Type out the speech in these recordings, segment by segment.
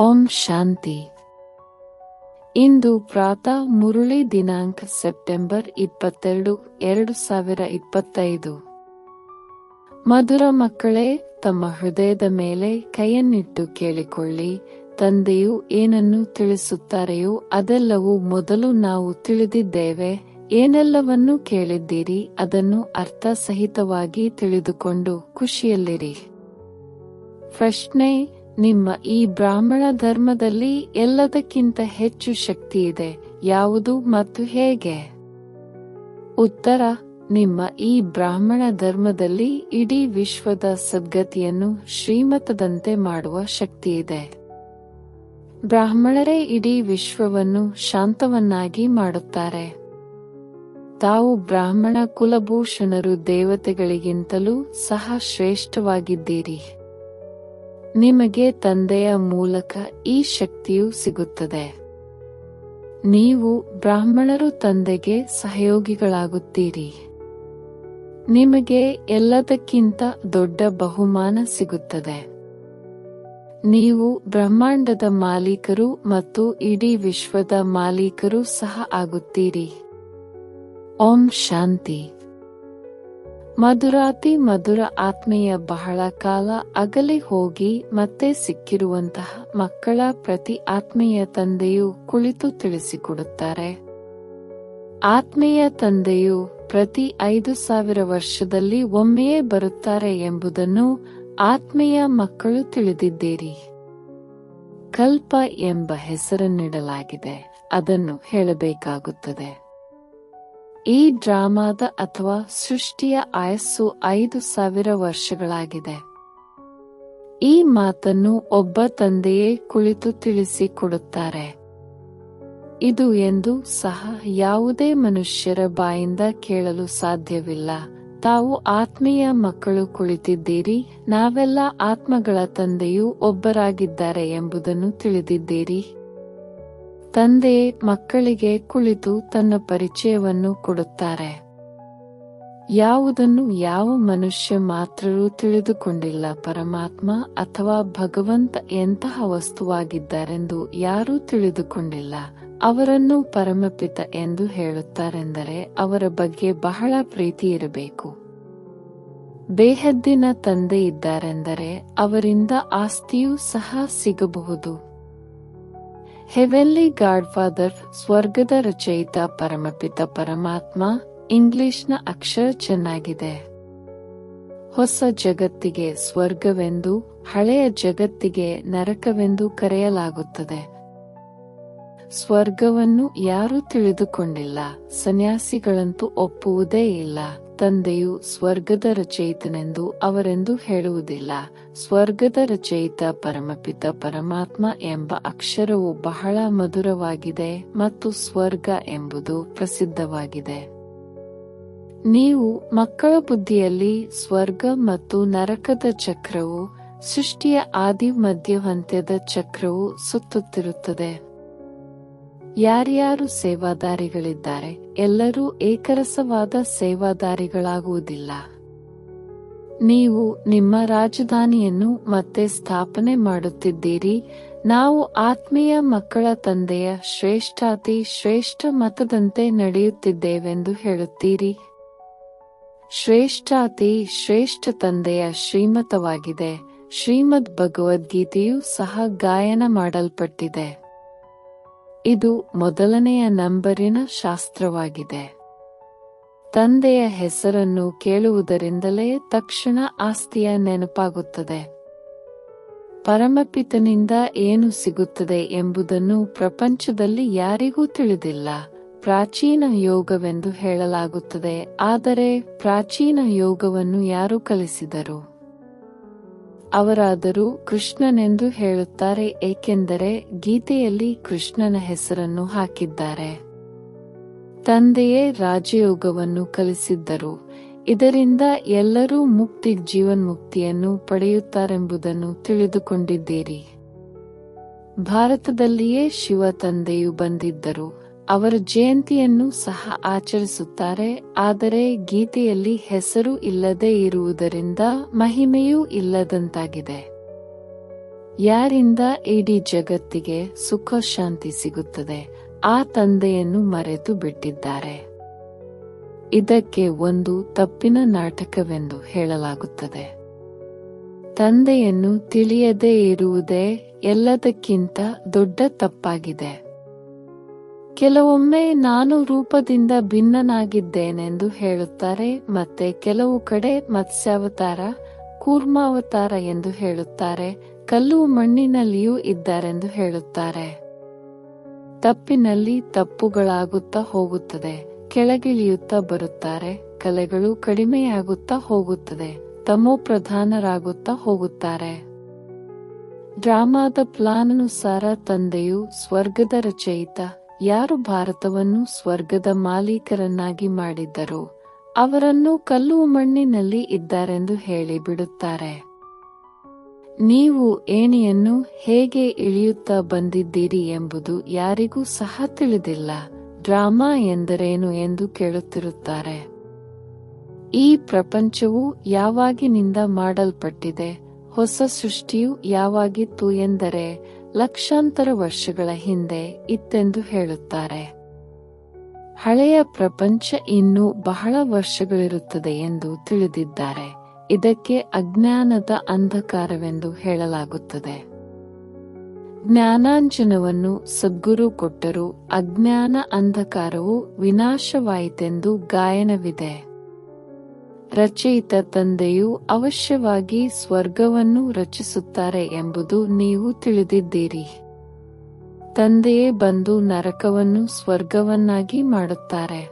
ಓಂ ಶಾಂತಿ. ಇಂದು ಪ್ರಾತಃ ಮುರುಳಿ ದಿನಾಂಕ ಸೆಪ್ಟೆಂಬರ್ ಇಪ್ಪತ್ತೆರಡು, ಎರಡು ಸಾವಿರ ಇಪ್ಪತ್ತೈದು. ಮಧುರ ಮಕ್ಕಳೇ, ತಮ್ಮ ಹೃದಯದ ಮೇಲೆ ಕೈಯನ್ನಿಟ್ಟು ಕೇಳಿಕೊಳ್ಳಿ. ತಂದೆಯು ಏನನ್ನು ತಿಳಿಸುತ್ತಾರೆಯೋ ಅದೆಲ್ಲವೂ ಮೊದಲು ನಾವು ತಿಳಿದಿದ್ದೇವೆ. ಏನೆಲ್ಲವನ್ನೂ ಕೇಳಿದ್ದೀರಿ ಅದನ್ನು ಅರ್ಥಸಹಿತವಾಗಿ ತಿಳಿದುಕೊಂಡು ಖುಷಿಯಲ್ಲಿರಿ. ಪ್ರಶ್ನೆ ನಿಮ್ಮ ಈ ಬ್ರಾಹ್ಮಣ ಧರ್ಮದಲ್ಲಿ ಎಲ್ಲದಕ್ಕಿಂತ ಹೆಚ್ಚು ಶಕ್ತಿ ಇದೆ, ಯಾವುದು ಮತ್ತು ಹೇಗೆ? ಉತ್ತರ, ನಿಮ್ಮ ಈ ಬ್ರಾಹ್ಮಣ ಧರ್ಮದಲ್ಲಿ ಇಡೀ ವಿಶ್ವದ ಸದ್ಗತಿಯನ್ನು ಶ್ರೀಮತದಂತೆ ಮಾಡುವ ಶಕ್ತಿ ಇದೆ. ಬ್ರಾಹ್ಮಣರೇ ಇಡೀ ವಿಶ್ವವನ್ನು ಶಾಂತವನ್ನಾಗಿ ಮಾಡುತ್ತಾರೆ. ತಾವು ಬ್ರಾಹ್ಮಣ ಕುಲಭೂಷಣರು ದೇವತೆಗಳಿಗಿಂತಲೂ ಸಹ ಶ್ರೇಷ್ಠವಾಗಿದ್ದೀರಿ. ನಿಮಗೆ ತಂದೆಯ ಮೂಲಕ ಈ ಶಕ್ತಿಯು ಸಿಗುತ್ತದೆ. ನೀವು ಬ್ರಾಹ್ಮಣರು ತಂದೆಗೆ ಸಹಯೋಗಿಗಳಾಗುತ್ತೀರಿ. ನಿಮಗೆ ಎಲ್ಲದಕ್ಕಿಂತ ದೊಡ್ಡ ಬಹುಮಾನ ಸಿಗುತ್ತದೆ. ನೀವು ಬ್ರಹ್ಮಾಂಡದ ಮಾಲೀಕರು ಮತ್ತು ಇಡೀ ವಿಶ್ವದ ಮಾಲೀಕರು ಸಹ ಆಗುತ್ತೀರಿ. ಓಂ ಶಾಂತಿ. ಮಧುರಾತಿ ಮಧುರ ಆತ್ಮೀಯ ಬಹಳ ಕಾಲ ಅಗಲಿ ಹೋಗಿ ಮತ್ತೆ ಸಿಕ್ಕಿರುವಂತಹ ಮಕ್ಕಳ ಪ್ರತಿ ಆತ್ಮೀಯ ತಂದೆಯು ಕುಳಿತು ತಿಳಿಸಿಕೊಡುತ್ತಾರೆ. ಆತ್ಮೀಯ ತಂದೆಯು ಪ್ರತಿ ಐದು ಸಾವಿರ ವರ್ಷದಲ್ಲಿ ಒಮ್ಮೆಯೇ ಬರುತ್ತಾರೆ ಎಂಬುದನ್ನು ಆತ್ಮೀಯ ಮಕ್ಕಳು ತಿಳಿದಿದ್ದೀರಿ. ಕಲ್ಪ ಎಂಬ ಹೆಸರನ್ನಿಡಲಾಗಿದೆ. ಅದನ್ನು ಹೇಳಬೇಕಾಗುತ್ತದೆ. ಈ ಡ್ರಾಮಾದ ಅಥವಾ ಸೃಷ್ಟಿಯ ಆಯಸ್ಸು ಐದು ಸಾವಿರ ವರ್ಷಗಳಾಗಿದೆ. ಈ ಮಾತನ್ನು ಒಬ್ಬ ತಂದೆಯೇ ಕುಳಿತು ತಿಳಿಸಿಕೊಡುತ್ತಾರೆ. ಇದು ಎಂದು ಸಹ ಯಾವುದೇ ಮನುಷ್ಯರ ಬಾಯಿಂದ ಕೇಳಲು ಸಾಧ್ಯವಿಲ್ಲ. ತಾವು ಆತ್ಮೀಯ ಮಕ್ಕಳು ಕುಳಿತಿದ್ದೀರಿ, ನಾವೆಲ್ಲ ಆತ್ಮಗಳ ತಂದೆಯೂ ಒಬ್ಬರಾಗಿದ್ದಾರೆ ಎಂಬುದನ್ನು ತಿಳಿದಿದ್ದೀರಿ. ತಂದೆ ಮಕ್ಕಳಿಗೆ ಕುಳಿತು ತನ್ನ ಪರಿಚಯವನ್ನು ಕೊಡುತ್ತಾರೆ. ಯಾವುದನ್ನು ಯಾವ ಮನುಷ್ಯ ಮಾತ್ರರೂ ತಿಳಿದುಕೊಂಡಿಲ್ಲ, ಪರಮಾತ್ಮ ಅಥವಾ ಭಗವಂತ ಎಂತಹ ವಸ್ತುವಾಗಿದ್ದಾರೆಂದು ಯಾರೂ ತಿಳಿದುಕೊಂಡಿಲ್ಲ. ಅವರನ್ನು ಪರಮಪಿತ ಎಂದು ಹೇಳುತ್ತಾರೆಂದರೆ ಅವರ ಬಗ್ಗೆ ಬಹಳ ಪ್ರೀತಿ ಇರಬೇಕು. ಬೇಹದ್ದಿನ ತಂದೆ ಇದ್ದಾರೆಂದರೆ ಅವರಿಂದ ಆಸ್ತಿಯೂ ಸಹ ಸಿಗಬಹುದು. ಹೆವೆನ್ಲಿ ಗಾಡ್ ಫಾದರ್ ಸ್ವರ್ಗದ ರಚಯಿತ ಪರಮಪಿತ ಪರಮಾತ್ಮ ಇಂಗ್ಲಿಷ್ನ ಅಕ್ಷರ ಚೆನ್ನಾಗಿದೆ. ಹೊಸ ಜಗತ್ತಿಗೆ ಸ್ವರ್ಗವೆಂದು, ಹಳೆಯ ಜಗತ್ತಿಗೆ ನರಕವೆಂದು ಕರೆಯಲಾಗುತ್ತದೆ. ಸ್ವರ್ಗವನ್ನು ಯಾರೂ ತಿಳಿದುಕೊಂಡಿಲ್ಲ, ಸನ್ಯಾಸಿಗಳಂತೂ ಒಪ್ಪುವುದೇ ಇಲ್ಲ. ತಂದೆಯು ಸ್ವರ್ಗದ ರಚಯಿತನೆಂದು ಅವರೆಂದು ಹೇಳುವುದಿಲ್ಲ. ಸ್ವರ್ಗದ ರಚಯಿತ ಪರಮಪಿತ ಪರಮಾತ್ಮ ಎಂಬ ಅಕ್ಷರವು ಬಹಳ ಮಧುರವಾಗಿದೆ ಮತ್ತು ಸ್ವರ್ಗ ಎಂಬುದು ಪ್ರಸಿದ್ಧವಾಗಿದೆ. ನೀವು ಮಕ್ಕಳ ಬುದ್ಧಿಯಲ್ಲಿ ಸ್ವರ್ಗ ಮತ್ತು ನರಕದ ಚಕ್ರವು, ಸೃಷ್ಟಿಯ ಆದಿ ಮಧ್ಯವಂತ್ಯದ ಚಕ್ರವು ಸುತ್ತುತ್ತಿರುತ್ತದೆ. ಯಾರ್ಯಾರು ಸೇವಾದಾರಿಗಳಿದ್ದಾರೆ, ಎಲ್ಲರೂ ಏಕರಸವಾದ ಸೇವಾದಾರಿಗಳಾಗುವುದಿಲ್ಲ. ನೀವು ನಿಮ್ಮ ರಾಜಧಾನಿಯನ್ನು ಮತ್ತೆ ಸ್ಥಾಪನೆ ಮಾಡುತ್ತಿದ್ದೀರಿ, ನಾವು ಆತ್ಮೀಯ ಮಕ್ಕಳ ತಂದೆಯ ಶ್ರೇಷ್ಠಾತಿ ಶ್ರೇಷ್ಠ ಮತದಂತೆ ನಡೆಯುತ್ತಿದ್ದೇವೆಂದು ಹೇಳುತ್ತೀರಿ. ಶ್ರೇಷ್ಠಾತಿ ಶ್ರೇಷ್ಠ ತಂದೆಯ ಶ್ರೀಮತವಾಗಿದೆ, ಶ್ರೀಮದ್ ಭಗವದ್ಗೀತೆಯು ಸಹ ಗಾಯನ ಮಾಡಲ್ಪಟ್ಟಿದೆ. ಇದು ಮೊದಲನೆಯ ನಂಬರಿನ ಶಾಸ್ತ್ರವಾಗಿದೆ. ತಂದೆಯ ಹೆಸರನ್ನು ಕೇಳುವುದರಿಂದಲೇ ತಕ್ಷಣ ಆಸ್ತಿಯ ನೆನಪಾಗುತ್ತದೆ. ಪರಮಪಿತನಿಂದ ಏನು ಸಿಗುತ್ತದೆ ಎಂಬುದನ್ನು ಪ್ರಪಂಚದಲ್ಲಿ ಯಾರಿಗೂ ತಿಳಿದಿಲ್ಲ. ಪ್ರಾಚೀನ ಯೋಗವೆಂದು ಹೇಳಲಾಗುತ್ತದೆ, ಆದರೆ ಪ್ರಾಚೀನ ಯೋಗವನ್ನು ಯಾರು ಕಲಿಸಿದರು? ಅವರಾದರೂ ಕೃಷ್ಣನೆಂದು ಹೇಳುತ್ತಾರೆ, ಏಕೆಂದರೆ ಗೀತೆಯಲ್ಲಿ ಕೃಷ್ಣನ ಹೆಸರನ್ನು ಹಾಕಿದ್ದಾರೆ. ತಂದೆಯೇ ರಾಜಯೋಗವನ್ನು ಕಲಿಸಿದ್ದರು. ಇದರಿಂದ ಎಲ್ಲರೂ ಮುಕ್ತಿ ಜೀವನ್ಮುಕ್ತಿಯನ್ನು ಪಡೆಯುತ್ತಾರೆಂಬುದನ್ನು ತಿಳಿದುಕೊಂಡಿದ್ದೀರಿ. ಭಾರತದಲ್ಲಿಯೇ ಶಿವ ತಂದೆಯು ಬಂದಿದ್ದರು. ಅವರ ಜಯಂತಿಯನ್ನು ಸಹ ಆಚರಿಸುತ್ತಾರೆ, ಆದರೆ ಗೀತೆಯಲ್ಲಿ ಹೆಸರು ಇಲ್ಲದೆ ಇರುವುದರಿಂದ ಮಹಿಮೆಯೂ ಇಲ್ಲದಂತಾಗಿದೆ. ಯಾರಿಂದ ಇಡೀ ಜಗತ್ತಿಗೆ ಸುಖ ಶಾಂತಿ ಸಿಗುತ್ತದೆ, ಆ ತಂದೆಯನ್ನು ಮರೆತು ಬಿಟ್ಟಿದ್ದಾರೆ. ಇದಕ್ಕೆ ಒಂದು ತಪ್ಪಿನ ನಾಟಕವೆಂದು ಹೇಳಲಾಗುತ್ತದೆ. ತಂದೆಯನ್ನು ತಿಳಿಯದೇ ಇರುವುದೇ ಎಲ್ಲದಕ್ಕಿಂತ ದೊಡ್ಡ ತಪ್ಪಾಗಿದೆ. ಕೆಲವೊಮ್ಮೆ ನಾನು ರೂಪದಿಂದ ಭಿನ್ನನಾಗಿದ್ದೇನೆಂದು ಹೇಳುತ್ತಾರೆ, ಮತ್ತೆ ಕೆಲವು ಕಡೆ ಮತ್ಸ್ಯಾವತಾರ, ಕೂರ್ಮಾವತಾರ ಎಂದು ಹೇಳುತ್ತಾರೆ, ಕಲ್ಲು ಮಣ್ಣಿನಲ್ಲಿಯೂ ಇದ್ದಾರೆಂದು ಹೇಳುತ್ತಾರೆ. ತಪ್ಪಿನಲ್ಲಿ ತಪ್ಪುಗಳಾಗುತ್ತಾ ಹೋಗುತ್ತದೆ, ಕೆಳಗಿಳಿಯುತ್ತಾ ಬರುತ್ತಾರೆ, ಕಲೆಗಳು ಕಡಿಮೆಯಾಗುತ್ತಾ ಹೋಗುತ್ತದೆ, ತಮೋ ಪ್ರಧಾನರಾಗುತ್ತಾ ಹೋಗುತ್ತಾರೆ. ಡ್ರಾಮಾದ ಪ್ಲಾನ್ ಅನುಸಾರ ತಂದೆಯು ಸ್ವರ್ಗದ ರಚಯಿತ ಯಾರು ಭಾರತವನ್ನು ಸ್ವರ್ಗದ ಮಾಲೀಕರನ್ನಾಗಿ ಮಾಡಿದ್ದರು ಅವರನ್ನು ಕಲ್ಲು ಮಣ್ಣಿನಲ್ಲಿ ಇದ್ದಾರೆಂದು ಹೇಳಿ ಬಿಡುತ್ತಾರೆ ನೀವು ಏಣಿಯನ್ನು ಹೇಗೆ ಇಳಿಯುತ್ತಾ ಬಂದಿದ್ದೀರಿ ಎಂಬುದು ಯಾರಿಗೂ ಸಹ ತಿಳಿದಿಲ್ಲ. ಡ್ರಾಮಾ ಎಂದರೇನು ಎಂದು ಕೇಳುತ್ತಿರುತ್ತಾರೆ. ಈ ಪ್ರಪಂಚವು ಯಾವಾಗಿನಿಂದ ಮಾಡಲ್ಪಟ್ಟಿದೆ? ಹೊಸ ಸೃಷ್ಟಿಯು ಯಾವಾಗಿತ್ತು ಎಂದರೆ ಲಕ್ಷಾಂತರ ವರ್ಷಗಳ ಹಿಂದೆ ಇತ್ತೆಂದು ಹೇಳುತ್ತಾರೆ. ಹಳೆಯ ಪ್ರಪಂಚ ಇನ್ನೂ ಬಹಳ ವರ್ಷಗಳಿರುತ್ತದೆ ಎಂದು ತಿಳಿದಿದ್ದಾರೆ. ಇದಕ್ಕೆ ಅಜ್ಞಾನದ ಅಂಧಕಾರವೆಂದು ಹೇಳಲಾಗುತ್ತದೆ. ಜ್ಞಾನಾಂಜನವನ್ನು ಸದ್ಗುರು ಕೊಟ್ಟರೂ ಅಜ್ಞಾನ ಅಂಧಕಾರವು ವಿನಾಶವಾಯಿತೆಂದು ಗಾಯನವಿದೆ. ರಚಯಿತ ತಂದೆಯು ಅವಶ್ಯವಾಗಿ ಸ್ವರ್ಗವನ್ನು ರಚಿಸುತ್ತಾರೆ ಎಂಬುದು ನೀವು ತಿಳಿದಿದ್ದೀರಿ. ತಂದೆಯೇ ಬಂದು ನರಕವನ್ನು ಸ್ವರ್ಗವನ್ನಾಗಿ ಮಾಡುತ್ತಾರೆ.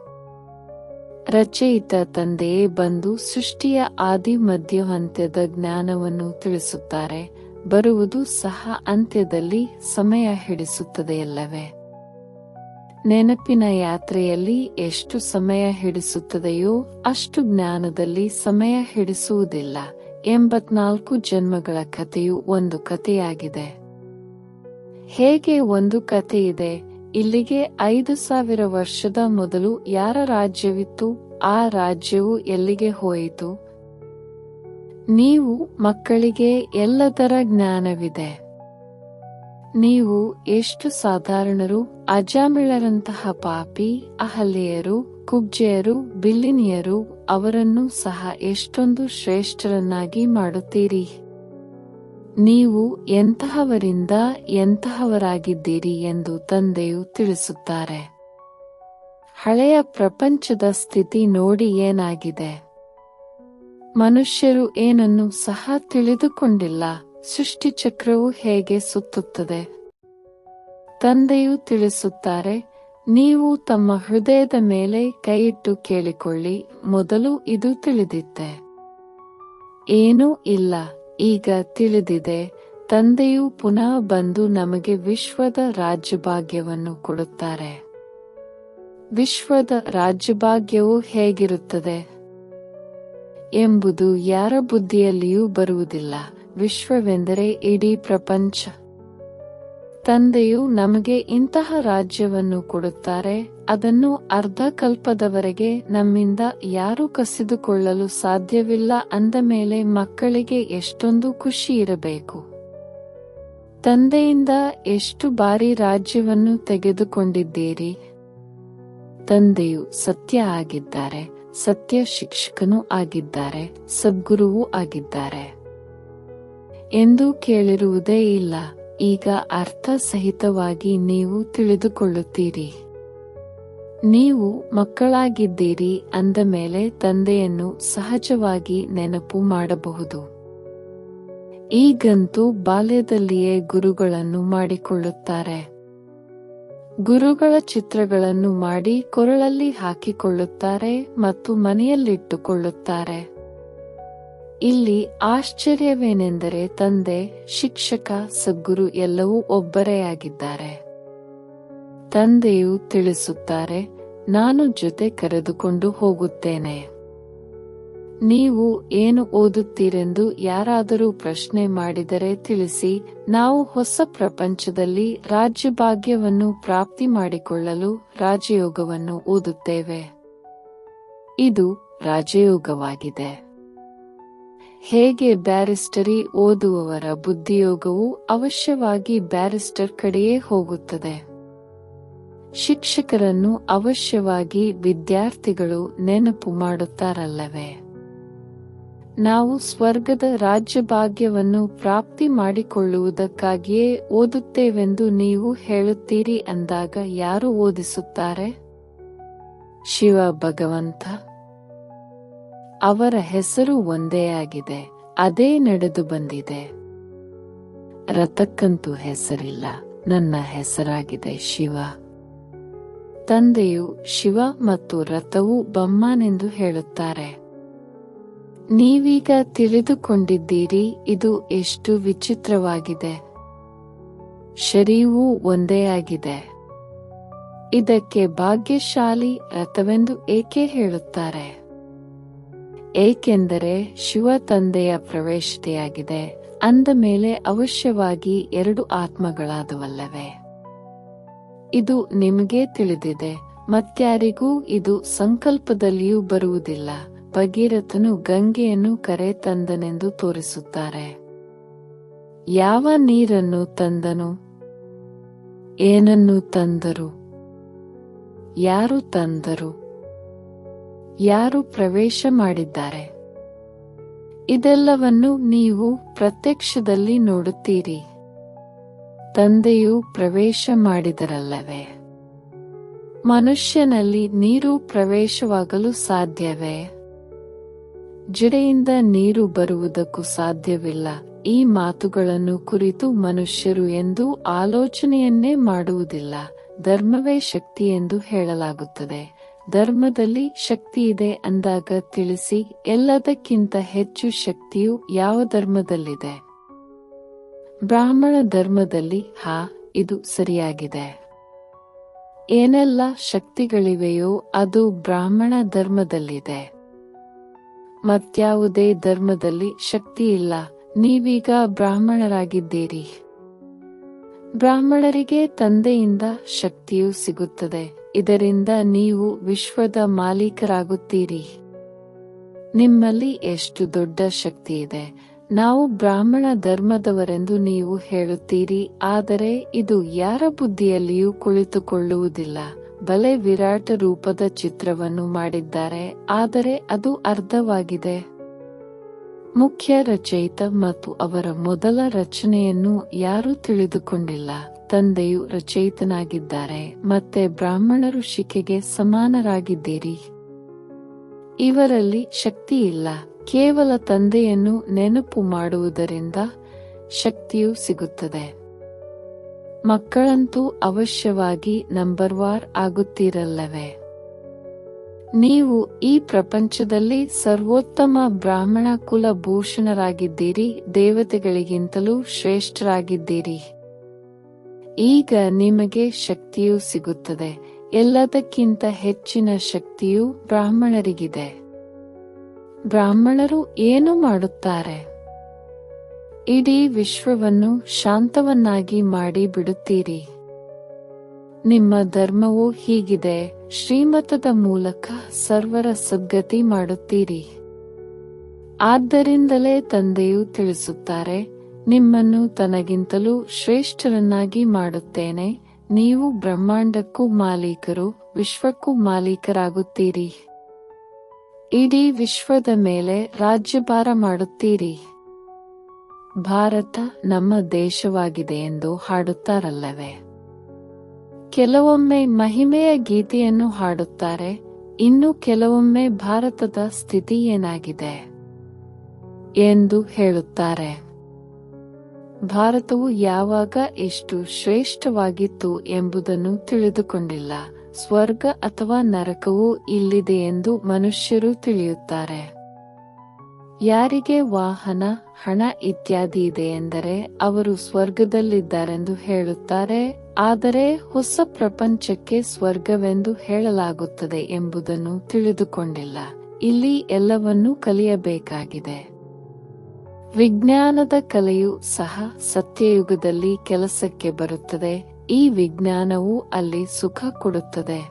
ರಚಯಿತ ತಂದೆಯೇ ಬಂದು ಸೃಷ್ಟಿಯ ಆದಿ ಮಧ್ಯ ಅಂತ್ಯದ ಜ್ಞಾನವನ್ನು ತಿಳಿಸುತ್ತಾರೆ. ಬರುವುದು ಸಹ ಅಂತ್ಯದಲ್ಲಿ ಸಮಯ ಹಿಡಿಸುತ್ತದೆಯಲ್ಲವೇ? ನೆನಪಿನ ಯಾತ್ರೆಯಲ್ಲಿ ಎಷ್ಟು ಸಮಯ ಹಿಡಿಸುತ್ತದೆಯೋ ಅಷ್ಟು ಜ್ಞಾನದಲ್ಲಿ ಸಮಯ ಹಿಡಿಸುವುದಿಲ್ಲ ಎಂಬತ್ನಾಲ್ಕು ಜನ್ಮಗಳ ಕಥೆಯು ಒಂದು ಕಥೆಯಾಗಿದೆ. ಹೇಗೆ ಒಂದು ಕಥೆ ಇದೆ? ಇಲ್ಲಿಗೆ ಐದು ಸಾವಿರ ವರ್ಷದ ಮೊದಲು ಯಾರ ರಾಜ್ಯವಿತ್ತು? ಆ ರಾಜ್ಯವು ಎಲ್ಲಿಗೆ ಹೋಯಿತು? ನೀವು ಮಕ್ಕಳಿಗೆ ಎಲ್ಲದರ ಜ್ಞಾನವಿದೆ. ನೀವು ಎಷ್ಟು ಸಾಧಾರಣರು, ಅಜಾಮಿಳರಂತಹ ಪಾಪಿ ಅಹಲ್ಯರು ಕುಬ್ಜೆಯರು, ಬಿಲ್ಲಿನಿಯರು, ಅವರನ್ನು ಸಹ ಎಷ್ಟೊಂದು ಶ್ರೇಷ್ಠರನ್ನಾಗಿ ಮಾಡುತ್ತೀರಿ? ನೀವು ಎಂತಹವರಿಂದ ಎಂತಹವರಾಗಿದ್ದೀರಿ ಎಂದು ತಂದೆಯು ತಿಳಿಸುತ್ತಾರೆ. ಹಳೆಯ ಪ್ರಪಂಚದ ಸ್ಥಿತಿ ನೋಡಿ ಏನಾಗಿದೆ? ಮನುಷ್ಯರು ಏನನ್ನು ಸಹ ತಿಳಿದುಕೊಂಡಿಲ್ಲ. ಸೃಷ್ಟಿಚಕ್ರವು ಹೇಗೆ ಸುತ್ತುತ್ತದೆ? ತಂದೆಯು ತಿಳಿಸುತ್ತಾರೆ, ನೀವು ತಮ್ಮ ಹೃದಯದ ಮೇಲೆ ಕೈಯಿಟ್ಟು ಕೇಳಿಕೊಳ್ಳಿ, ಮೊದಲು ಇದು ತಿಳಿದಿತ್ತೆ. ಏನೂ ಇಲ್ಲ, ಈಗ ತಿಳಿದಿದೆ. ತಂದೆಯು ಪುನಃ ಬಂದು ನಮಗೆ ವಿಶ್ವದ ರಾಜ್ಯಭಾಗ್ಯವನ್ನು ಕೊಡುತ್ತಾರೆ. ವಿಶ್ವದ ರಾಜ್ಯಭಾಗ್ಯವು ಹೇಗಿರುತ್ತದೆ? ಎಂಬುದು ಯಾರ ಬುದ್ಧಿಯಲ್ಲಿಯೂ ಬರುವುದಿಲ್ಲ. ವಿಶ್ವವೆಂದರೆ ಇಡೀ ಪ್ರಪಂಚ. ತಂದೆಯು ನಮಗೆ ಇಂತಹ ರಾಜ್ಯವನ್ನು ಕೊಡುತ್ತಾರೆ, ಅದನ್ನು ಅರ್ಧ ಕಲ್ಪದವರೆಗೆ ನಮ್ಮಿಂದ ಯಾರು ಕಸಿದುಕೊಳ್ಳಲು ಸಾಧ್ಯವಿಲ್ಲ ಅಂದ ಮೇಲೆ ಮಕ್ಕಳಿಗೆ ಎಷ್ಟೊಂದು ಖುಷಿ ಇರಬೇಕು. ತಂದೆಯಿಂದ ಎಷ್ಟು ಬಾರಿ ರಾಜ್ಯವನ್ನು ತೆಗೆದುಕೊಂಡಿದ್ದೀರಿ? ತಂದೆಯು ಸತ್ಯ ಆಗಿದ್ದಾರೆ, ಸತ್ಯ ಶಿಕ್ಷಕನೂ ಆಗಿದ್ದಾರೆ, ಸದ್ಗುರುವೂ ಆಗಿದ್ದಾರೆ. ಎಂದು ಕೇಳಿರುವುದೇ ಇಲ್ಲ. ಈಗ ಅರ್ಥ ಸಹಿತವಾಗಿ ನೀವು ತಿಳಿದುಕೊಳ್ಳುತ್ತೀರಿ. ನೀವು ಮಕ್ಕಳಾಗಿದ್ದೀರಿ ಅಂದ ಮೇಲೆ ತಂದೆಯನ್ನು ಸಹಜವಾಗಿ ನೆನಪು ಮಾಡಬಹುದು. ಈಗಂತೂ ಬಾಲ್ಯದಲ್ಲಿಯೇ ಗುರುಗಳನ್ನು ಮಾಡಿಕೊಳ್ಳುತ್ತಾರೆ. ಗುರುಗಳ ಚಿತ್ರಗಳನ್ನು ಮಾಡಿ ಕೊರಳಲ್ಲಿ ಹಾಕಿಕೊಳ್ಳುತ್ತಾರೆ ಮತ್ತು ಮನೆಯಲ್ಲಿಟ್ಟುಕೊಳ್ಳುತ್ತಾರೆ. ಇಲ್ಲಿ ಆಶ್ಚರ್ಯವೇನೆಂದರೆ ತಂದೆ, ಶಿಕ್ಷಕ, ಸದ್ಗುರು ಎಲ್ಲವೂ ಒಬ್ಬರೇ ಆಗಿದ್ದಾರೆ. ತಂದೆಯು ತಿಳಿಸುತ್ತಾರೆ, ನಾನು ಜೊತೆ ಕರೆದುಕೊಂಡು ಹೋಗುತ್ತೇನೆ. ನೀವು ಏನು ಓದುತ್ತೀರೆಂದು ಯಾರಾದರೂ ಪ್ರಶ್ನೆ ಮಾಡಿದರೆ ತಿಳಿಸಿ, ನಾವು ಹೊಸ ಪ್ರಪಂಚದಲ್ಲಿ ರಾಜ್ಯಭಾಗ್ಯವನ್ನು ಪ್ರಾಪ್ತಿ ಮಾಡಿಕೊಳ್ಳಲು ರಾಜಯೋಗವನ್ನು ಓದುತ್ತೇವೆ. ಇದು ರಾಜಯೋಗವಾಗಿದೆ. ಹೇಗೆ ಬ್ಯಾರಿಸ್ಟರಿ ಓದುವವರ ಬುದ್ಧಿಯೋಗವು ಅವಶ್ಯವಾಗಿ ಬ್ಯಾರಿಸ್ಟರ್ ಕಡೆಯೇ ಹೋಗುತ್ತದೆ? ಶಿಕ್ಷಕರನ್ನು ಅವಶ್ಯವಾಗಿ ವಿದ್ಯಾರ್ಥಿಗಳು ನೆನಪು ಮಾಡುತ್ತಾರಲ್ಲವೇ? ನಾವು ಸ್ವರ್ಗದ ರಾಜ್ಯಭಾಗ್ಯವನ್ನು ಪ್ರಾಪ್ತಿ ಮಾಡಿಕೊಳ್ಳುವುದಕ್ಕಾಗಿಯೇ ಓದುತ್ತೇವೆಂದು ನೀವು ಹೇಳುತ್ತೀರಿ ಅಂದಾಗ ಯಾರು ಓದಿಸುತ್ತಾರೆ? ಶಿವ ಭಗವಂತ. ಅವರ ಹೆಸರು ಒಂದೇ ಆಗಿದೆ, ಅದೇ ನಡೆದು ಬಂದಿದೆ. ರಥಕ್ಕಂತೂ ಹೆಸರಿಲ್ಲ, ನನ್ನ ಹೆಸರಾಗಿದೆ ಶಿವ. ತಂದೆಯು ಶಿವ ಮತ್ತು ರಥವು ಬಮ್ಮನೆಂದು ಹೇಳುತ್ತಾರೆ. ನೀವೀಗ ತಿಳಿದುಕೊಂಡಿದ್ದೀರಿ, ಇದು ಎಷ್ಟು ವಿಚಿತ್ರವಾಗಿದೆ. ಶರೀವೂ ಒಂದೇ ಆಗಿದೆ. ಇದಕ್ಕೆ ಭಾಗ್ಯಶಾಲಿ ರಥವೆಂದು ಏಕೆ ಹೇಳುತ್ತಾರೆ? ಏಕೆಂದರೆ ಶಿವ ತಂದೆಯ ಪ್ರವೇಶತೆಯಾಗಿದೆ, ಅಂದ ಮೇಲೆ ಅವಶ್ಯವಾಗಿ ಎರಡು ಆತ್ಮಗಳಾದವಲ್ಲವೇ? ಇದು ನಿಮಗೆ ತಿಳಿದಿದೆ ಮತ್ಯಾರಿಗೂ ಇದು ಸಂಕಲ್ಪದಲ್ಲಿಯೂ ಬರುವುದಿಲ್ಲ, ಭಗೀರಥನು ಗಂಗೆಯನ್ನು ಕರೆ ತಂದನೆಂದು ತೋರಿಸುತ್ತಾರೆ. ಯಾವ ನೀರನ್ನು ತಂದನು? ಏನನ್ನು ತಂದರು? ಯಾರು ತಂದರು? ಯಾರು ಪ್ರವೇಶ ಮಾಡಿದ್ದಾರೆ? ಇದೆಲ್ಲವನ್ನು ನೀವು ಪ್ರತ್ಯಕ್ಷದಲ್ಲಿ ನೋಡುತ್ತೀರಿ. ತಂದೆಯು ಪ್ರವೇಶ ಮಾಡಿದರಲ್ಲವೇ? ಮನುಷ್ಯನಲ್ಲಿ ನೀರು ಪ್ರವೇಶವಾಗಲು ಸಾಧ್ಯವೇ? ಜಿಡೆಯಿಂದ ನೀರು ಬರುವುದಕ್ಕೂ ಸಾಧ್ಯವಿಲ್ಲ. ಈ ಮಾತುಗಳನ್ನು ಕುರಿತು ಮನುಷ್ಯರು ಎಂದು ಆಲೋಚನೆಯನ್ನೇ ಮಾಡುವುದಿಲ್ಲ. ಧರ್ಮವೇ ಶಕ್ತಿ ಎಂದು ಹೇಳಲಾಗುತ್ತದೆ. ಧರ್ಮದಲ್ಲಿ ಶಕ್ತಿ ಇದೆ ಅಂದಾಗ ತಿಳಿಸಿ, ಎಲ್ಲದಕ್ಕಿಂತ ಹೆಚ್ಚು ಶಕ್ತಿಯು ಯಾವ ಧರ್ಮದಲ್ಲಿದೆ? ಬ್ರಾಹ್ಮಣ ಧರ್ಮದಲ್ಲಿ, ಹಾ, ಇದು ಸರಿಯಾಗಿದೆ. ಏನೆಲ್ಲ ಶಕ್ತಿಗಳಿವೆಯೋ ಅದು ಬ್ರಾಹ್ಮಣ ಧರ್ಮದಲ್ಲಿದೆ. ಮತ್ಯಾವುದೇ ಧರ್ಮದಲ್ಲಿ ಶಕ್ತಿ ಇಲ್ಲ, ನೀವೀಗ ಬ್ರಾಹ್ಮಣರಾಗಿದ್ದೀರಿ. ಬ್ರಾಹ್ಮಣರಿಗೆ ತಂದೆಯಿಂದ ಶಕ್ತಿಯು ಸಿಗುತ್ತದೆ. ಇದರಿಂದ ನೀವು ವಿಶ್ವದ ಮಾಲೀಕರಾಗುತ್ತೀರಿ. ನಿಮ್ಮಲ್ಲಿ ಎಷ್ಟು ದೊಡ್ಡ ಶಕ್ತಿ ಇದೆ. ನಾವು ಬ್ರಾಹ್ಮಣ ಧರ್ಮದವರೆಂದು ನೀವು ಹೇಳುತ್ತೀರಿ, ಆದರೆ ಇದು ಯಾರ ಬುದ್ಧಿಯಲ್ಲಿಯೂ ಕುಳಿತುಕೊಳ್ಳುವುದಿಲ್ಲ. ಬಲೆ ವಿರಾಟ ರೂಪದ ಚಿತ್ರವನ್ನು ಮಾಡಿದ್ದಾರೆ, ಆದರೆ ಅದು ಅರ್ಧವಾಗಿದೆ. ಮುಖ್ಯ ರಚಯಿತ ಮತ್ತು ಅವರ ಮೊದಲ ರಚನೆಯನ್ನು ಯಾರೂ ತಿಳಿದುಕೊಂಡಿಲ್ಲ. ತಂದೆಯು ರಚಯಿತನಾಗಿದ್ದಾರೆ, ಮತ್ತೆ ಬ್ರಾಹ್ಮಣರು ಶಿಖೆಗೆ ಸಮಾನರಾಗಿದ್ದೀರಿ. ಇವರಲ್ಲಿ ಶಕ್ತಿ ಇಲ್ಲ ಕೇವಲ ತಂದೆಯನ್ನು ನೆನಪು ಮಾಡುವುದರಿಂದ ಶಕ್ತಿಯು ಸಿಗುತ್ತದೆ. ಮಕ್ಕಳಂತೂ ಅವಶ್ಯವಾಗಿ ನಂಬರ್ ವಾರ್ ಆಗುತ್ತೀರಲ್ಲವೇ? ನೀವು ಈ ಪ್ರಪಂಚದಲ್ಲಿ ಸರ್ವೋತ್ತಮ ಬ್ರಾಹ್ಮಣ ಕುಲಭೂಷಣರಾಗಿದ್ದೀರಿ ದೇವತೆಗಳಿಗಿಂತಲೂ ಶ್ರೇಷ್ಠರಾಗಿದ್ದೀರಿ. ಈಗ ನಿಮಗೆ ಶಕ್ತಿಯು ಸಿಗುತ್ತದೆ. ಎಲ್ಲದಕ್ಕಿಂತ ಹೆಚ್ಚಿನ ಶಕ್ತಿಯು ಬ್ರಾಹ್ಮಣರಿಗಿದೆ. ಬ್ರಾಹ್ಮಣರು ಏನು ಮಾಡುತ್ತಾರೆ? ಇಡೀ ವಿಶ್ವವನ್ನು ಶಾಂತವನ್ನಾಗಿ ಮಾಡಿ ಬಿಡುತ್ತೀರಿ. ನಿಮ್ಮ ಧರ್ಮವು ಹೀಗಿದೆ. ಶ್ರೀಮತದ ಮೂಲಕ ಸರ್ವರ ಸದ್ಗತಿ ಮಾಡುತ್ತೀರಿ. ಆದ್ದರಿಂದಲೇ ತಂದೆಯು ತಿಳಿಸುತ್ತಾರೆ ನಿಮ್ಮನ್ನು ತನಗಿಂತಲೂ ಶ್ರೇಷ್ಠರನ್ನಾಗಿ ಮಾಡುತ್ತೇನೆ. ನೀವು ಬ್ರಹ್ಮಾಂಡಕ್ಕೂ ಮಾಲೀಕರು, ವಿಶ್ವಕ್ಕೂ ಮಾಲೀಕರಾಗುತ್ತೀರಿ. ಇಡೀ ವಿಶ್ವದ ಮೇಲೆ ರಾಜ್ಯಭಾರ ಮಾಡುತ್ತೀರಿ. ಭಾರತ ನಮ್ಮ ದೇಶವಾಗಿದೆ ಎಂದು ಹಾಡುತ್ತಾರಲ್ಲವೇ? ಕೆಲವೊಮ್ಮೆ ಮಹಿಮೆಯ ಗೀತೆಯನ್ನು ಹಾಡುತ್ತಾರೆ. ಇನ್ನು ಕೆಲವೊಮ್ಮೆ ಭಾರತದ ಸ್ಥಿತಿ ಏನಾಗಿದೆ? ಎಂದು ಹೇಳುತ್ತಾರೆ. ಭಾರತವು ಯಾವಾಗ ಎಷ್ಟು ಶ್ರೇಷ್ಠವಾಗಿತ್ತು ಎಂಬುದನ್ನು ತಿಳಿದುಕೊಂಡಿಲ್ಲ. ಸ್ವರ್ಗ ಅಥವಾ ನರಕವು ಇಲ್ಲಿದೆ ಎಂದು ಮನುಷ್ಯರು ತಿಳಿಯುತ್ತಾರೆ. ಯಾರಿಗೆ ವಾಹನ, ಹಣ ಇತ್ಯಾದಿ ಇದೆ ಎಂದರೆ ಅವರು ಸ್ವರ್ಗದಲ್ಲಿದ್ದಾರೆಂದು ಹೇಳುತ್ತಾರೆ, ಆದರೆ ಹೊಸ ಪ್ರಪಂಚಕ್ಕೆ ಸ್ವರ್ಗವೆಂದು ಹೇಳಲಾಗುತ್ತದೆ ಎಂಬುದನ್ನು ತಿಳಿದುಕೊಂಡಿಲ್ಲ. ಇಲ್ಲಿ ಎಲ್ಲವನ್ನೂ ಕಲಿಯಬೇಕಾಗಿದೆ. ವಿಜ್ಞಾನದ ಕಲೆಯು ಸಹ ಸತ್ಯಯುಗದಲ್ಲಿ ಕೆಲಸಕ್ಕೆ ಬರುತ್ತದೆ. ಈ ವಿಜ್ಞಾನವು ಅಲ್ಲಿ ಸುಖ ಕೊಡುತ್ತದೆ.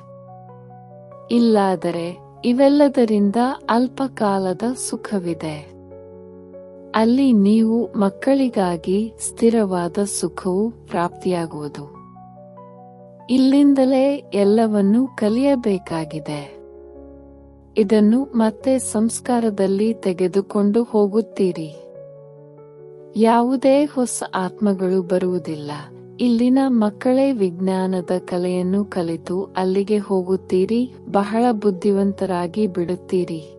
ಇಲ್ಲಾದರೆ ಇವೆಲ್ಲದರಿಂದ ಅಲ್ಪಕಾಲದ ಸುಖವಿದೆ. ಅಲ್ಲಿ ನೀವು ಮಕ್ಕಳಿಗಾಗಿ ಸ್ಥಿರವಾದ ಸುಖವು ಪ್ರಾಪ್ತಿಯಾಗುವುದು. ಇಲ್ಲಿಂದಲೇ ಎಲ್ಲವನ್ನೂ ಕಲಿಯಬೇಕಾಗಿದೆ. ಇದನ್ನು ಮತ್ತೆ ಸಂಸ್ಕಾರದಲ್ಲಿ ತೆಗೆದುಕೊಂಡು ಹೋಗುತ್ತೀರಿ. ಯಾವುದೇ ಹೊಸ ಆತ್ಮಗಳು ಬರುವುದಿಲ್ಲ. ಇಲ್ಲಿನ ಮಕ್ಕಳೇ ವಿಜ್ಞಾನದ ಕಲೆಯನ್ನು ಕಲಿತು ಅಲ್ಲಿಗೆ ಹೋಗುತ್ತೀರಿ, ಬಹಳ ಬುದ್ಧಿವಂತರಾಗಿ ಬಿಡುತ್ತೀರಿ.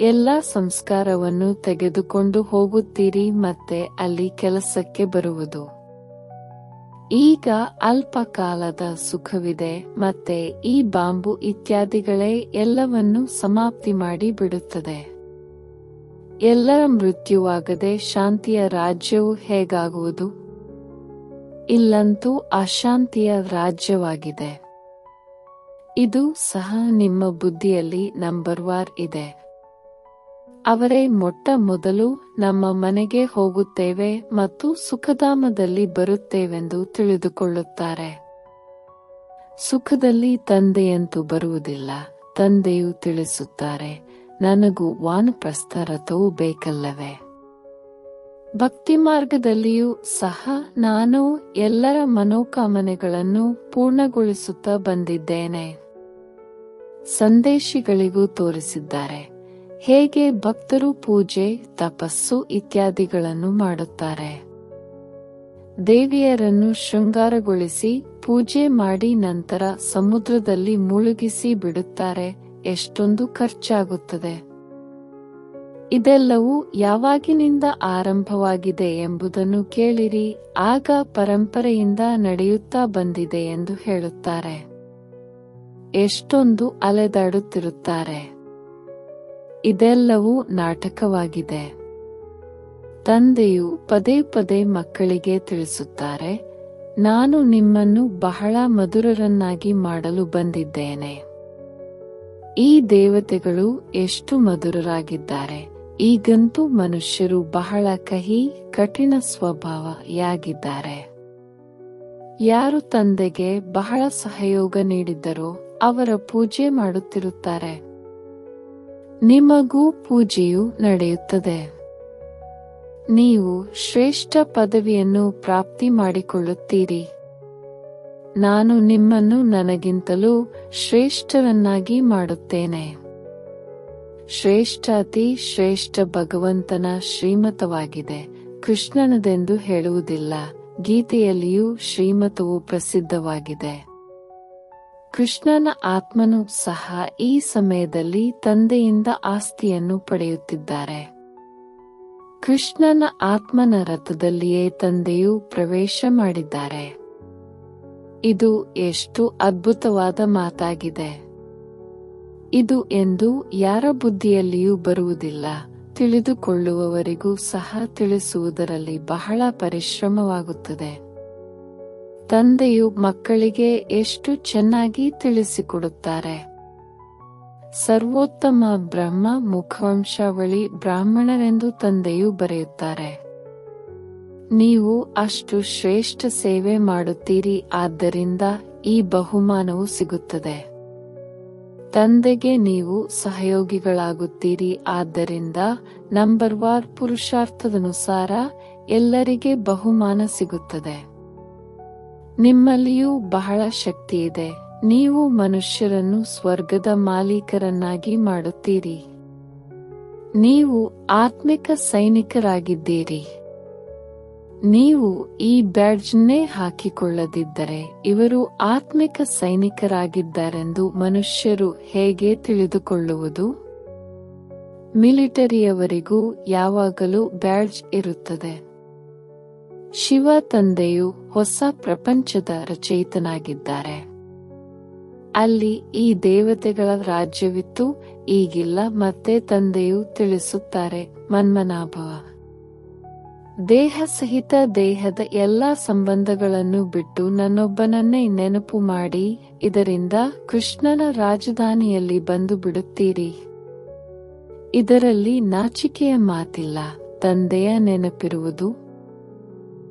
ಎಲ್ಲ ಸಂಸ್ಕಾರವನ್ನು ತೆಗೆದುಕೊಂಡು ಹೋಗುತ್ತೀರಿ ಮತ್ತೆ ಅಲ್ಲಿ ಕೆಲಸಕ್ಕೆ ಬರುವುದು. ಈಗ ಅಲ್ಪ ಕಾಲದ ಸುಖವಿದೆ ಮತ್ತೆ ಈ ಬಾಂಬು ಇತ್ಯಾದಿಗಳೇ ಎಲ್ಲವನ್ನೂ ಸಮಾಪ್ತಿ ಮಾಡಿ ಬಿಡುತ್ತದೆ. ಎಲ್ಲರ ಮೃತ್ಯುವಾಗದೆ ಶಾಂತಿಯ ರಾಜ್ಯವು ಹೇಗಾಗುವುದು? ಇಲ್ಲಂತೂ ಅಶಾಂತಿಯ ರಾಜ್ಯವಾಗಿದೆ. ಇದು ಸಹ ನಿಮ್ಮ ಬುದ್ಧಿಯಲ್ಲಿ ನಂಬರ್ ವಾರ್ ಇದೆ. ಅವರೇ ಮೊಟ್ಟ ಮೊದಲು ನಮ್ಮ ಮನೆಗೆ ಹೋಗುತ್ತೇವೆ ಮತ್ತು ಸುಖಧಾಮದಲ್ಲಿ ಬರುತ್ತೇವೆಂದು ತಿಳಿದುಕೊಳ್ಳುತ್ತಾರೆ. ಸುಖದಲ್ಲಿ ತಂದೆಯಂತೂ ಬರುವುದಿಲ್ಲ, ತಂದೆಯು ತಿಳಿಸುತ್ತಾರೆ. ನನಗೂ ವಾನಪ್ರಸ್ಥ ರಥವು ಬೇಕಲ್ಲವೇ? ಭಕ್ತಿ ಮಾರ್ಗದಲ್ಲಿಯೂ ಸಹ ನಾನು ಎಲ್ಲರ ಮನೋಕಾಮನೆಗಳನ್ನು ಪೂರ್ಣಗೊಳಿಸುತ್ತಾ ಬಂದಿದ್ದೇನೆ. ಸಂದೇಶಿಗಳಿಗೂ ತೋರಿಸಿದ್ದಾರೆ. ಹೇಗೆ ಭಕ್ತರು ಪೂಜೆ, ತಪಸ್ಸು ಇತ್ಯಾದಿಗಳನ್ನು ಮಾಡುತ್ತಾರೆ. ದೇವಿಯರನ್ನು ಶೃಂಗಾರಗೊಳಿಸಿ ಪೂಜೆ ಮಾಡಿ ನಂತರ ಸಮುದ್ರದಲ್ಲಿ ಮುಳುಗಿಸಿ ಬಿಡುತ್ತಾರೆ. ಎಷ್ಟೊಂದು ಖರ್ಚಾಗುತ್ತದೆ. ಇದೆಲ್ಲವೂ ಯಾವಾಗಿನಿಂದ ಆರಂಭವಾಗಿದೆ ಎಂಬುದನ್ನು ಕೇಳಿರಿ, ಆಗ ಪರಂಪರೆಯಿಂದ ನಡೆಯುತ್ತಾ ಬಂದಿದೆ ಎಂದು ಹೇಳುತ್ತಾರೆ. ಎಷ್ಟೊಂದು ಅಲೆದಾಡುತ್ತಿರುತ್ತಾರೆ. ಇದೆಲ್ಲವೂ ನಾಟಕವಾಗಿದೆ. ತಂದೆಯು ಪದೇ ಪದೇ ಮಕ್ಕಳಿಗೆ ತಿಳಿಸುತ್ತಾರೆ, ನಾನು ನಿಮ್ಮನ್ನು ಬಹಳ ಮಧುರರನ್ನಾಗಿ ಮಾಡಲು ಬಂದಿದ್ದೇನೆ. ಈ ದೇವತೆಗಳು ಎಷ್ಟು ಮಧುರರಾಗಿದ್ದಾರೆ. ಈಗಂತೂ ಮನುಷ್ಯರು ಬಹಳ ಕಹಿ, ಕಠಿಣ ಸ್ವಭಾವಯಾಗಿದ್ದಾರೆ. ಯಾರು ತಂದೆಗೆ ಬಹಳ ಸಹಯೋಗ ನೀಡಿದ್ದರೋ ಅವರ ಪೂಜೆ ಮಾಡುತ್ತಿರುತ್ತಾರೆ. ನಿಮಗೂ ಪೂಜೆಯು ನಡೆಯುತ್ತದೆ. ನೀವು ಶ್ರೇಷ್ಠ ಪದವಿಯನ್ನು ಪ್ರಾಪ್ತಿ ಮಾಡಿಕೊಳ್ಳುತ್ತೀರಿ. ನಾನು ನಿಮ್ಮನ್ನು ನನಗಿಂತಲೂ ಶ್ರೇಷ್ಠರನ್ನಾಗಿ ಮಾಡುತ್ತೇನೆ. ಶ್ರೇಷ್ಠ ಅತಿ ಶ್ರೇಷ್ಠ ಭಗವಂತನ ಶ್ರೀಮತವಾಗಿದೆ. ಕೃಷ್ಣನದೆಂದು ಹೇಳುವುದಿಲ್ಲ. ಗೀತೆಯಲ್ಲಿಯೂ ಶ್ರೀಮತವು ಪ್ರಸಿದ್ಧವಾಗಿದೆ. ಕೃಷ್ಣನ ಆತ್ಮನು ಸಹ ಈ ಸಮಯದಲ್ಲಿ ತಂದೆಯಿಂದ ಆಸ್ತಿಯನ್ನು ಪಡೆಯುತ್ತಿದ್ದಾರೆ. ಕೃಷ್ಣನ ಆತ್ಮನ ರಥದಲ್ಲಿಯೇ ತಂದೆಯು ಪ್ರವೇಶ ಮಾಡಿದ್ದಾರೆ. ಇದು ಎಷ್ಟು ಅದ್ಭುತವಾದ ಮಾತಾಗಿದೆ. ಇದು ಎಂದು ಯಾರ ಬುದ್ಧಿಯಲ್ಲಿಯೂ ಬರುವುದಿಲ್ಲ. ತಿಳಿದುಕೊಳ್ಳುವವರಿಗೂ ಸಹ ತಿಳಿಸುವುದರಲ್ಲಿ ಬಹಳ ಪರಿಶ್ರಮವಾಗುತ್ತದೆ. ತಂದೆಯು ಮಕ್ಕಳಿಗೆ ಎಷ್ಟು ಚೆನ್ನಾಗಿ ತಿಳಿಸಿಕೊಡುತ್ತಾರೆ. ಸರ್ವೋತ್ತಮ ಬ್ರಹ್ಮ ಮುಖವಂಶಾವಳಿ ಬ್ರಾಹ್ಮಣರೆಂದು ತಂದೆಯು ಬರೆಯುತ್ತಾರೆ. ನೀವು ಅಷ್ಟು ಶ್ರೇಷ್ಠ ಸೇವೆ ಮಾಡುತ್ತೀರಿ, ಆದ್ದರಿಂದ ಈ ಬಹುಮಾನವು ಸಿಗುತ್ತದೆ. ತಂದೆಗೆ ನೀವು ಸಹಯೋಗಿಗಳಾಗುತ್ತೀರಿ, ಆದ್ದರಿಂದ ನಂಬರ್ ವಾರ್ ಪುರುಷಾರ್ಥದನುಸಾರ ಎಲ್ಲರಿಗೆ ಬಹುಮಾನ ಸಿಗುತ್ತದೆ. ನಿಮ್ಮಲ್ಲಿಯೂ ಬಹಳ ಶಕ್ತಿ ಇದೆ. ನೀವು ಮನುಷ್ಯರನ್ನು ಸ್ವರ್ಗದ ಮಾಲೀಕರನ್ನಾಗಿ ಮಾಡುತ್ತೀರಿ. ನೀವು ಆತ್ಮಿಕ ಸೈನಿಕರಾಗಿದ್ದೀರಿ. ನೀವು ಈ ಬ್ಯಾಡ್ಜ್ನೇ ಹಾಕಿಕೊಳ್ಳದಿದ್ದರೆ ಇವರು ಆತ್ಮಿಕ ಸೈನಿಕರಾಗಿದ್ದಾರೆಂದು ಮನುಷ್ಯರು ಹೇಗೆ ತಿಳಿದುಕೊಳ್ಳುವುದು? ಮಿಲಿಟರಿಯವರಿಗೂ ಯಾವಾಗಲೂ ಬ್ಯಾಡ್ಜ್ ಇರುತ್ತದೆ. ಶಿವ ತಂದೆಯು ಹೊಸ ಪ್ರಪಂಚದ ರಚಯಿತನಾಗಿದ್ದಾರೆ. ಅಲ್ಲಿ ಈ ದೇವತೆಗಳ ರಾಜ್ಯವಿತ್ತು, ಈಗಿಲ್ಲ, ಮತ್ತೆ ತಂದೆಯು ತಿಳಿಸುತ್ತಾರೆ ಮನ್ಮನಾಭವ. ದೇಹ ಸಹಿತ ದೇಹದ ಎಲ್ಲಾ ಸಂಬಂಧಗಳನ್ನು ಬಿಟ್ಟು ನನ್ನೊಬ್ಬನನ್ನೇ ನೆನಪು ಮಾಡಿ, ಇದರಿಂದ ಕೃಷ್ಣನ ರಾಜಧಾನಿಯಲ್ಲಿ ಬಂದು ಬಿಡುತ್ತೀರಿ. ಇದರಲ್ಲಿ ನಾಚಿಕೆಯ ಮಾತಿಲ್ಲ, ತಂದೆಯ ನೆನಪಿರುವುದು.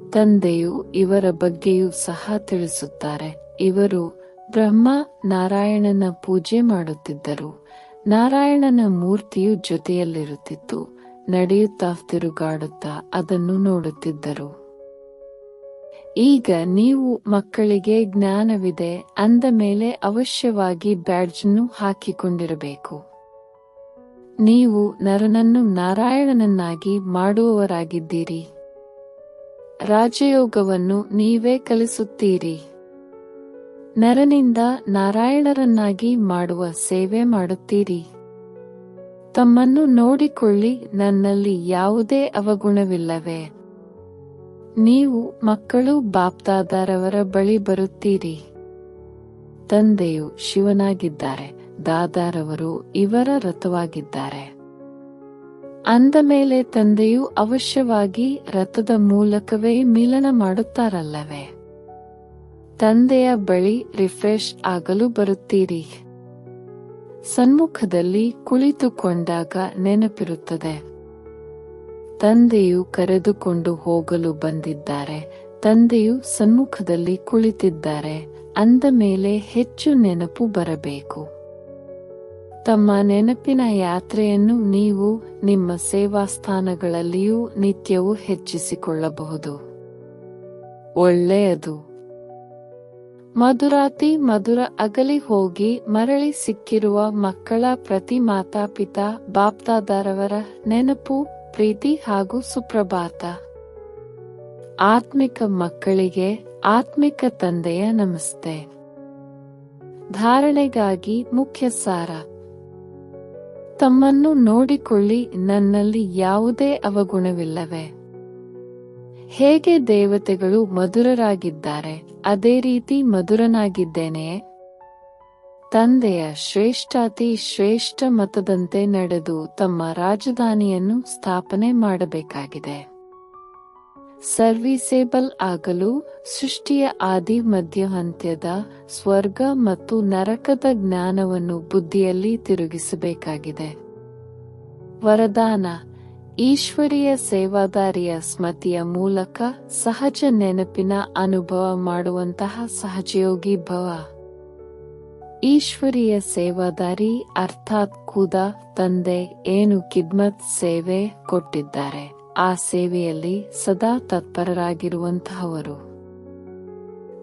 ತಂದೆಯು ಇವರ ಬಗ್ಗೆಯೂ ಸಹ ತಿಳಿಸುತ್ತಾರೆ. ಇವರು ಬ್ರಹ್ಮ ನಾರಾಯಣನ ಪೂಜೆ ಮಾಡುತ್ತಿದ್ದರು. ನಾರಾಯಣನ ಮೂರ್ತಿಯು ಜೊತೆಯಲ್ಲಿರುತ್ತಿತ್ತು. ನಡೆಯುತ್ತಾ ತಿರುಗಾಡುತ್ತಾ ಅದನ್ನು ನೋಡುತ್ತಿದ್ದರು. ಈಗ ನೀವು ಮಕ್ಕಳಿಗೆ ಜ್ಞಾನವಿದೆ, ಅಂದ ಮೇಲೆ ಅವಶ್ಯವಾಗಿ ಬ್ಯಾಡ್ಜನ್ನು ಹಾಕಿಕೊಂಡಿರಬೇಕು. ನೀವು ನರನನ್ನು ನಾರಾಯಣನನ್ನಾಗಿ ಮಾಡುವವರಾಗಿದ್ದೀರಿ. ರಾಜಯೋಗವನ್ನು ನೀವೇ ಕಲಿಸುತ್ತೀರಿ. ನರನಿಂದ ನಾರಾಯಣರನ್ನಾಗಿ ಮಾಡುವ ಸೇವೆ ಮಾಡುತ್ತೀರಿ. ತಮ್ಮನ್ನು ನೋಡಿಕೊಳ್ಳಿ, ನನ್ನಲ್ಲಿ ಯಾವುದೇ ಅವಗುಣವಿಲ್ಲವೇ? ನೀವು ಮಕ್ಕಳು ಬಾಪ್ತಾದಾರವರ ಬಳಿ ಬರುತ್ತೀರಿ. ತಂದೆಯು ಶಿವನಾಗಿದ್ದಾರೆ, ದಾದಾರವರು ಇವರ ರಥವಾಗಿದ್ದಾರೆ. ಅಂದ ಮೇಲೆ ತಂದೆಯು ಅವಶ್ಯವಾಗಿ ರಥದ ಮೂಲಕವೇ ಮಿಲನ ಮಾಡುತ್ತಾರಲ್ಲವೇ? ತಂದೆಯ ಬಳಿ ರಿಫ್ರೆಶ್ ಆಗಲು ಬರುತ್ತೀರಿ. ಸನ್ಮುಖದಲ್ಲಿ ಕುಳಿತುಕೊಂಡಾಗ ನೆನಪಿರುತ್ತದೆ. ತಂದೆಯು ಕರೆದುಕೊಂಡು ಹೋಗಲು ಬಂದಿದ್ದಾರೆ. ತಂದೆಯು ಸನ್ಮುಖದಲ್ಲಿ ಕುಳಿತಿದ್ದಾರೆ. ಅಂದ ಮೇಲೆ ಹೆಚ್ಚು ನೆನಪು ಬರಬೇಕು. ತಮ್ಮ ನೆನಪಿನ ಯಾತ್ರೆಯನ್ನು ನೀವು ನಿಮ್ಮ ಸೇವಾ ಸ್ಥಾನಗಳಲ್ಲಿಯೂ ನಿತ್ಯವೂ ಹೆಚ್ಚಿಸಿಕೊಳ್ಳಬಹುದು. ಒಳ್ಳೆಯದು. ಮಧುರಾತಿ ಮಧುರ ಅಗಲಿ ಹೋಗಿ ಮರಳಿ ಸಿಕ್ಕಿರುವ ಮಕ್ಕಳ ಪ್ರತಿ ಮಾತಾಪಿತಾ ಬಾಪ್ತಾದಾರವರ ನೆನಪು, ಪ್ರೀತಿ ಹಾಗೂ ಸುಪ್ರಭಾತ. ಆತ್ಮಿಕ ಮಕ್ಕಳಿಗೆ ಆತ್ಮಿಕ ತಂದೆಯ ನಮಸ್ತೆ. ಧಾರಣೆಗಾಗಿ ಮುಖ್ಯ ಸಾರ. ತಮ್ಮನ್ನು ನೋಡಿಕೊಳ್ಳಿ, ನನ್ನಲ್ಲಿ ಯಾವುದೇ ಅವಗುಣವಿಲ್ಲವೇ. ಹೇಗೆ ದೇವತೆಗಳು ಮಧುರರಾಗಿದ್ದಾರೆ, ಅದೇ ರೀತಿ ಮಧುರನಾಗಿದ್ದೇನೆಯೇ ತಂದೆಯ ಶ್ರೇಷ್ಠಾತಿ ಶ್ರೇಷ್ಠ ಮತದಂತೆ ನಡೆದು ತಮ್ಮ ರಾಜಧಾನಿಯನ್ನು ಸ್ಥಾಪನೆ ಮಾಡಬೇಕಾಗಿದೆ. ಸರ್ವಿಸೇಬಲ್ ಆಗಲು ಸೃಷ್ಟಿಯ ಆದಿ ಮಧ್ಯಹಂತ್ಯದ ಸ್ವರ್ಗ ಮತ್ತು ನರಕದ ಜ್ಞಾನವನ್ನು ಬುದ್ಧಿಯಲ್ಲಿ ತಿರುಗಿಸಬೇಕಾಗಿದೆ. ವರದಾನ ಈಶ್ವರೀಯ ಸೇವಾದಾರಿಯ ಸ್ಮತಿಯ ಮೂಲಕ ಸಹಜ ನೆನಪಿನ ಅನುಭವ ಮಾಡುವಂತಹ ಸಹಜಯೋಗಿ ಭವ. ಈಶ್ವರೀಯ ಸೇವಾದಾರಿ ಅರ್ಥಾತ್ ಖುದ ತಂದೆ, ಏನು ಕಿದ್ಮತ್ ಸೇವೆ ಕೊಟ್ಟಿದ್ದಾರೆ. ಆ ಸೇವೆಯಲ್ಲಿ ಸದಾ ತತ್ಪರರಾಗಿರುವಂತಹವರು.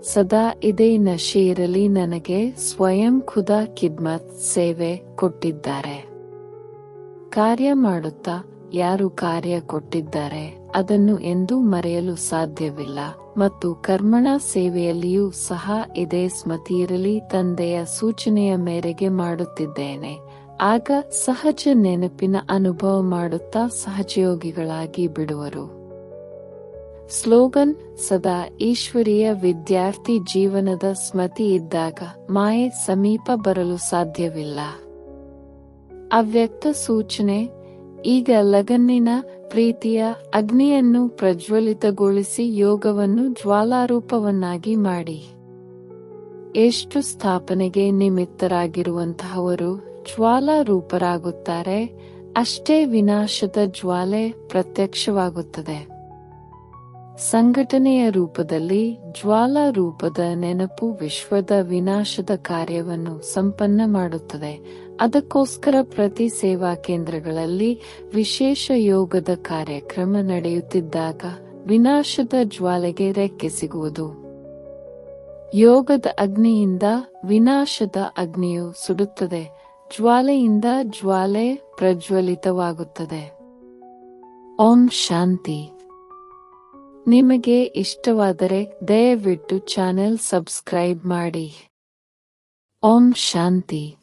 ಸದಾ ಇದೇ ನಶೆ ಇರಲಿ ನನಗೆ ಸ್ವಯಂ ಖುದ ಕಿದ್ಮತ್ ಸೇವೆ ಕೊಟ್ಟಿದ್ದಾರೆ. ಕಾರ್ಯ ಮಾಡುತ್ತಾ ಯಾರು ಕಾರ್ಯ ಕೊಟ್ಟಿದ್ದಾರೆ ಅದನ್ನು ಎಂದೂ ಮರೆಯಲು ಸಾಧ್ಯವಿಲ್ಲ. ಮತ್ತು ಕರ್ಮಣ ಸೇವೆಯಲ್ಲಿಯೂ ಸಹ ಇದೇ ಸ್ಮತಿಯಿರಲಿ, ತಂದೆಯ ಸೂಚನೆಯ ಮೇರೆಗೆ ಮಾಡುತ್ತಿದ್ದೇನೆ. ಆಗ ಸಹಜ ನೆನಪಿನ ಅನುಭವ ಮಾಡುತ್ತಾ ಸಹಜಯೋಗಿಗಳಾಗಿ ಬಿಡುವರು. ಸ್ಲೋಗನ್, ಸದಾ ಈಶ್ವರೀಯ ವಿದ್ಯಾರ್ಥಿ ಜೀವನದ ಸ್ಮತಿ ಇದ್ದಾಗ ಮಾಯೆ ಸಮೀಪ ಬರಲು ಸಾಧ್ಯವಿಲ್ಲ. ಅವ್ಯಕ್ತ ಸೂಚನೆ ಈಗ ಲಗನ್ನಿನ ಪ್ರೀತಿಯ ಅಗ್ನಿಯನ್ನು ಪ್ರಜ್ವಲಿತಗೊಳಿಸಿ ಯೋಗವನ್ನು ಜ್ವಾಲಾರೂಪವನ್ನಾಗಿ ಮಾಡಿ. ಎಷ್ಟು ಸ್ಥಾಪನೆಗೆ ನಿಮಿತ್ತರಾಗಿರುವಂತಹವರು ಜ್ವಾಲಾರೂಪರಾಗುತ್ತಾರೆ, ಅಷ್ಟೇ ವಿನಾಶದ ಜ್ವಾಲೆ ಪ್ರತ್ಯಕ್ಷವಾಗುತ್ತದೆ. ಸಂಘಟನೆಯ ರೂಪದಲ್ಲಿ ಜ್ವಾಲಾರೂಪದ ನೆನಪು ವಿಶ್ವದ ವಿನಾಶದ ಕಾರ್ಯವನ್ನು ಸಂಪನ್ನ ಮಾಡುತ್ತದೆ. ಅದಕ್ಕೋಸ್ಕರ ಪ್ರತಿ ಸೇವಾ ಕೇಂದ್ರಗಳಲ್ಲಿ ವಿಶೇಷ ಯೋಗದ ಕಾರ್ಯಕ್ರಮ ನಡೆಯುತ್ತಿದ್ದಾಗ ವಿನಾಶದ ಜ್ವಾಲೆಗೆ ರೆಕ್ಕೆ ಸಿಗುವುದು. ಯೋಗದ ಅಗ್ನಿಯಿಂದ ವಿನಾಶದ ಅಗ್ನಿಯು ಸುಡುತ್ತದೆ. ಜ್ವಾಲೆಯಿಂದ ಜ್ವಾಲೆ ಪ್ರಜ್ವಲಿತವಾಗುತ್ತದೆ. ಓಂ ಶಾಂತಿ. ನಿಮಗೆ ಇಷ್ಟವಾದರೆ ದಯವಿಟ್ಟು ಚಾನೆಲ್ ಸಬ್ಸ್ಕ್ರೈಬ್ ಮಾಡಿ. ಓಂ ಶಾಂತಿ.